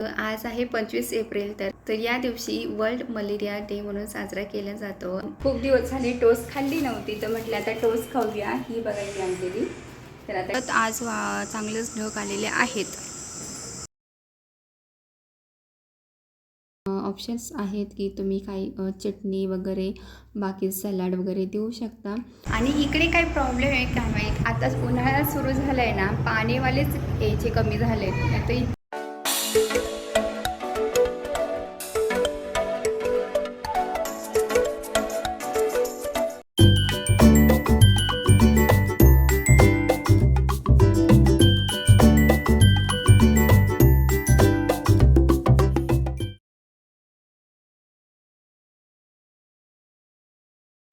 आज आहे पंचवीस एप्रिल तर तर या दिवशी वर्ल्ड मलेरिया डे म्हणून साजरा केला जातो. खूप दिवस झाले टोस्ट खाल्ली नव्हती तर म्हटलं आता टोस्ट खाऊया. ही बघायची आणलेली तर आता आज वा चांगलेच ढग आलेले आहेत. ऑप्शन्स आहेत की तुम्ही काही चटणी वगैरे बाकी सलाड वगैरे देऊ शकता. आणि इकडे काय प्रॉब्लेम आहे काय माहीत आताच उन्हाळा सुरू झाला आहे ना पाणीवालेच यायचे कमी झाले तर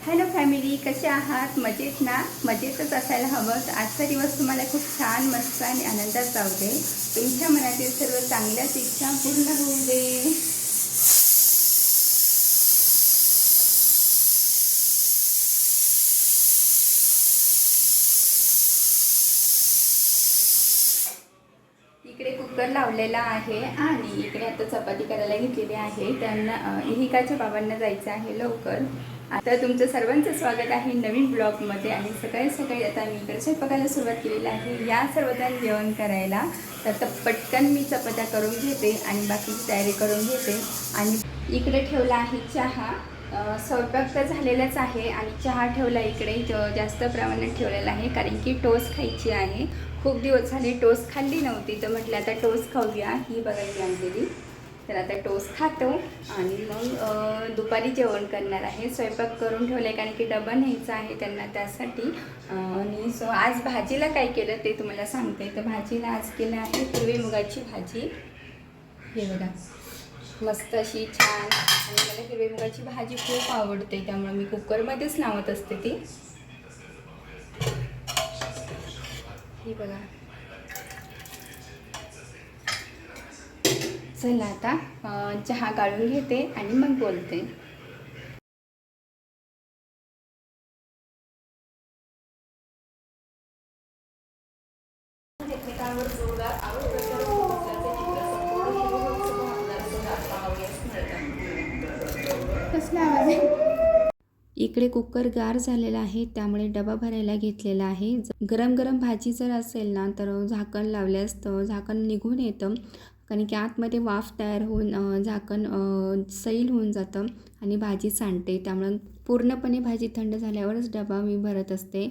हॅलो फॅमिली कसे आहात? मजेत ना? मजेतच असायला हवं. आजचा दिवस तुम्हाला खूप छान मस्त आणि आनंदात जाऊ दे तुमच्या मनातील सर्व चांगल्याच इच्छा पूर्ण होऊ दे इकडे कुकर लावलेला आहे आणि इकडे आता चपाती करायला घेतलेली आहे. त्यांना इहिकाच्या बाबांना जायचं आहे लवकर. आता तुमचं सर्वांचं स्वागत आहे नवीन ब्लॉगमध्ये आणि सकाळी सकाळी आता मी इकडे स्वयंपाकाला सुरुवात केलेली आहे. या सर्वजण जेवण करायला. तर आता पटकन मी चपात्या करून घेते आणि बाकीची तयारी करून घेते. आणि इकडे ठेवला आहे चहा. स्वयंपाक तर झालेलाच आहे आणि चहा ठेवला इकडे ज- जास्त प्रमाणात ठेवलेला आहे कारण की टोस खायची आहे. खूप दिवस झाले टोस खाल्ली नव्हती तर म्हटलं आता टोस खाऊया. ही बघायची आणलेली. तर आता टोस्ट खातो आणि मग दुपारी जेवण करणार आहे. स्वयंपाक करून ठेवले आहे कारण की डबा न्यायचा आहे त्यांना त्यासाठी. आणि सो आज भाजीला काय केलं ते तुम्हाला सांगते. तर भाजीला आज केलं आहे हिरवी मुगाची भाजी. हे बघा. मस्त अशी छान. आणि मला हिरवी मुगाची भाजी खूप आवडते त्यामुळे मी कुकरमध्येच लावत असते ती. ही बघा. चला आता चहा काढून घेते आणि मग बोलते. कसला आवाज? आहे इकडे कुकर गार झालेला आहे त्यामुळे डबा भरायला घेतलेला आहे. गरम गरम भाजी जर असेल ना तर झाकण लावल्यास तर झाकण निघून येतं. कारण की आतमध्ये वाफ तयार होऊन झाकण सैल होऊन जातं आणि भाजी सांडते. त्यामुळं पूर्णपणे भाजी थंड झाल्यावरच डबा मी भरत असते.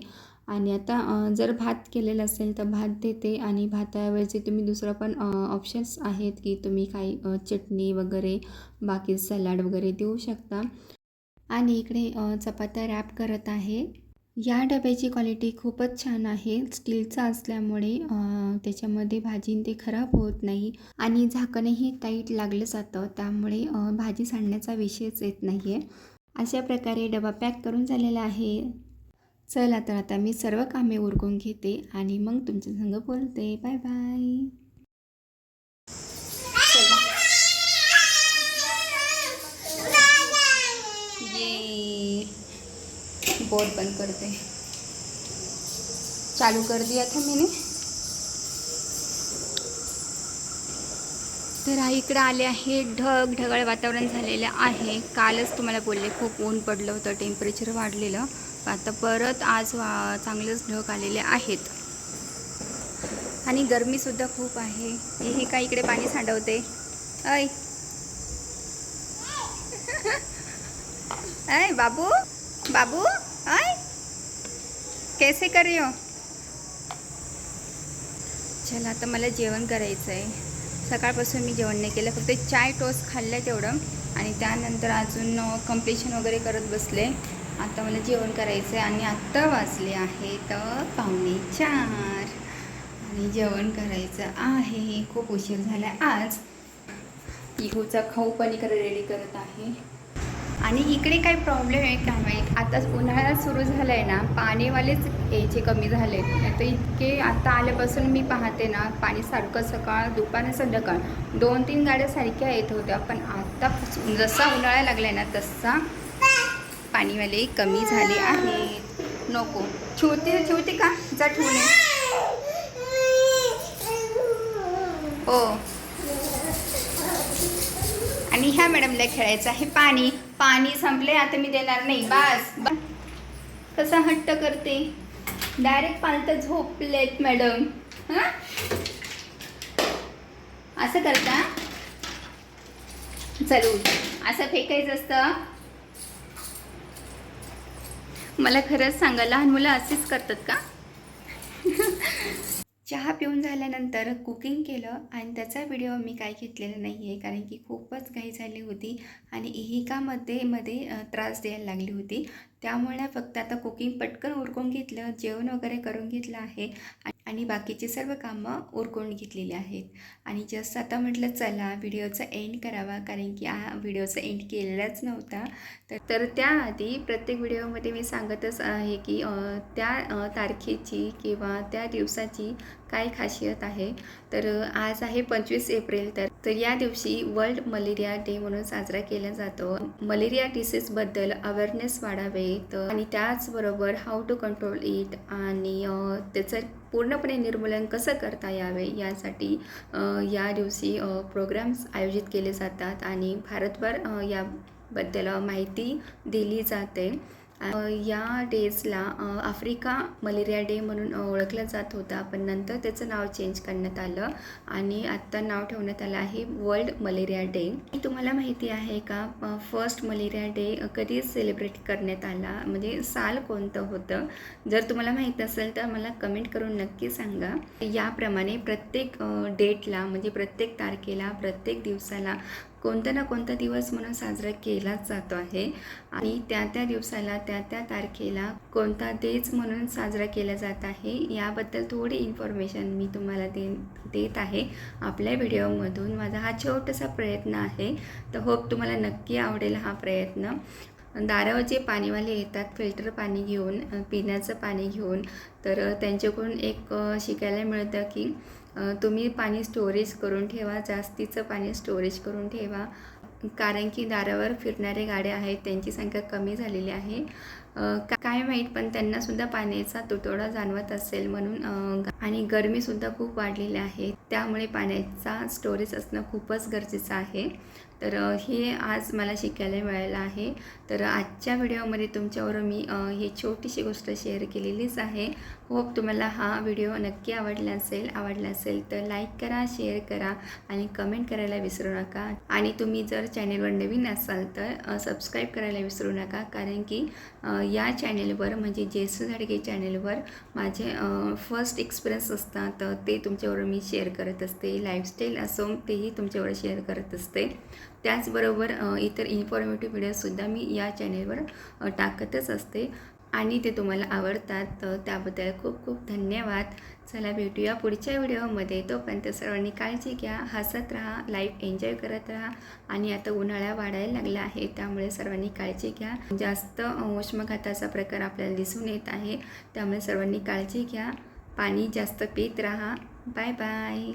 आणि आता जर भात केलेला असेल तर भात देते आणि भाताऐवजी तुम्ही दुसरं पण ऑप्शन्स आहेत की तुम्ही काही चटणी वगैरे बाकी सलाड वगैरे देऊ शकता. आणि इकडे चपात्या रॅप करत आहे. या डब्याची क्वालिटी खूपच छान आहे. स्टीलचा असल्यामुळे त्याच्यामध्ये भाजी ते खराब होत नाही आणि झाकणही टाईट लागलं जातं. त्यामुळे भाजी सांडण्याचा विषयच येत नाही आहे अशा प्रकारे डबा पॅक करून झालेला आहे. चला तर आता मी सर्व कामे उरकून घेते आणि मग तुमच्या संग बोलते. Bye bye. बोर्ड बंद करते. चालू कर दिया था मैंने. तर हा इकडं आले आहे ढग ढगाळ वातावरण झालेलं आहे. कालच तुम्हाला बोलले खूप ऊन पडलं होतं टेम्परेचर वाढलेलं. आता परत आज वा चांगलेच ढग आलेले आहेत. आणि गरमीसुद्धा खूप आहे. हे काय इकडे पाणी सांडवते? ऐ. अय बाबू बाबू. आए कैसे कर रही हो? चला आता मला जेवण करायचं आहे सकाळपासून मी जेवण नाही केलं. फक्त चाय टोस्ट खाल्लं तेवढं. आणि त्यानंतर अजून कम्प्लिशन वगैरे करत बसले. आता मला जेवण करायचं आहे आणि आत्ता वाजले आहे तर पाहुणे चार. आणि जेवण करायचं आहे. खूप उशीर झाला आज. इहूचा खाऊ पण इकडे रेडी करत आहे. आणि इकडे काय प्रॉब्लेम आहे काय माहीत? आताच उन्हाळा सुरू झाला आहे ना पाणीवालेच यायचे कमी झाले तर इतके आता आल्यापासून मी पाहते ना पाणी सारखं सकाळ दुपार संध्याकाळ. दोन तीन गाड्या सारख्या येत होत्या पण आता जसा उन्हाळा लागला आहे ना तसा पाणीवाले कमी झाले आहेत. नको. ठेवते ठेवते का? जा ठेवणे हो. आणि ह्या मॅडमला खेळायचं आहे पाणी. पाणी संपले आता मी देणार नाही. बास. कसा हट्ट करते? डायरेक्ट पालत झोपलेत मॅडम हां? असं करता? चलू असं फेकायचं असतं? मला खरंच सांगा लहान मुलं असेच करतात का? चहा पिऊन झाल्यानंतर कुकिंग केलं आणि त्याचा व्हिडिओ मी काय घेतलेला नाही आहे कारण की खूपच घाई झाली होती आणि इहिकामध्ये मध्ये त्रास द्यायला लागली होती. त्यामुळे फक्त आता कुकिंग पटकन उरकून घेतलं जेवण वगैरे करून घेतलं आहे. आणि बाकीची सर्व कामं उरकून घेतलेली आहेत. आणि जस्ट आता म्हटलं चला व्हिडिओचा एंड करावा कारण की हा व्हिडिओचा एंड केलेलाच नव्हता. तर तर त्याआधी प्रत्येक व्हिडिओमध्ये मी सांगतच आहे की त्या तारखेची किंवा त्या दिवसाची काय खासियत आहे. तर आज आहे पंचवीस एप्रिल तर तर या दिवशी वर्ल्ड मलेरिया डे म्हणून साजरा केला जातो. मलेरिया डिसीजबद्दल अवेअरनेस वाढावे तर आणि त्याचबरोबर हाऊ टू कंट्रोल इट आणि त्याचं पूर्णपणे निर्मूलन कसं करता यावे यासाठी या दिवशी प्रोग्राम्स आयोजित केले जातात आणि भारतभर याबद्दल माहिती दिली जाते. या डेजला आफ्रिका मलेरिया डे म्हणून ओळखला जात होता. पण नंतर त्याचं नाव चेंज करण्यात आलं आणि आत्ता नाव ठेवण्यात आलं आहे वर्ल्ड मलेरिया डे तुम्हाला माहिती आहे का फर्स्ट मलेरिया डे कधी सेलिब्रेट करण्यात आला? म्हणजे साल कोणतं होतं? जर तुम्हाला माहीत असेल तर मला कमेंट करून नक्की सांगा. याप्रमाणे प्रत्येक डेटला म्हणजे प्रत्येक तारखेला प्रत्येक दिवसाला कोणता ना कोणता दिवस म्हणून साजरा केलाच जातो आहे आणि त्या त्या दिवसाला त्या त्या तारखेला कोणता देज म्हणून साजरा केला जात आहे याबद्दल थोडी इन्फॉर्मेशन मी तुम्हाला दे देत आहे आपल्या व्हिडिओमधून. माझा हा छोटासा प्रयत्न आहे तर होप तुम्हाला नक्की आवडेल हा प्रयत्न. दारावर जे पाणीवाले येतात फिल्टर पाणी घेऊन पिण्याचं पाणी घेऊन. तर त्यांच्याकडून एक शिकायला मिळतं की तुम्ही पाणी स्टोरेज करून ठेवा जास्तीचं पाणी स्टोरेज करून ठेवा. कारण की दारावर फिरणारे गाड्या आहेत त्यांची संख्या कमी झालेली आहे. काय माहीत पण त्यांनासुद्धा पाण्याचा तुटवडा जाणवत असेल म्हणून आणि गरमीसुद्धा खूप वाढलेली आहे. त्यामुळे पाण्याचा स्टोरेज असणं खूपच गरजेचं आहे. तर हे आज मला शिकायला मिळालं आहे. तर आजच्या व्हिडिओमध्ये तुमच्यावर मी ही छोटीशी गोष्ट शेअर केलेलीच आहे. होप तुम्हाला हा व्हिडिओ नक्की आवडला असेल. आवडला असेल तर लाईक करा शेअर करा आणि कमेंट करायला विसरू नका. आणि तुम्ही जर चॅनेलवर नवीन असाल तर सबस्क्राईब करायला विसरू नका. कारण की या चॅनेलवर म्हणजे जेसू झाडगे चॅनेलवर माझे फर्स्ट एक्सपिरियन्स असतात तर ते तुमच्यावर मी शेअर करत असते. लाईफस्टाईल असो तेही तुमच्यावर शेअर करत असते. त्याचबरोबर इतर इन्फॉर्मेटिव्ह व्हिडिओसुद्धा मी या चॅनेलवर टाकतच असते. आणि ते तुम्हाला आवडतात तर त्याबद्दल खूप खूप धन्यवाद. चला भेटूया पुढच्या व्हिडिओमध्ये तोपर्यंत सर्वांनी काळजी घ्या हसत राहा लाईफ एन्जॉय करत राहा. आणि आता उन्हाळा वाढायला लागला आहे त्यामुळे सर्वांनी काळजी घ्या. जास्त अ, उष्माघाताचा प्रकार आपल्याला दिसून येत आहे त्यामुळे सर्वांनी काळजी घ्या. पाणी जास्त पित राहा. Bye bye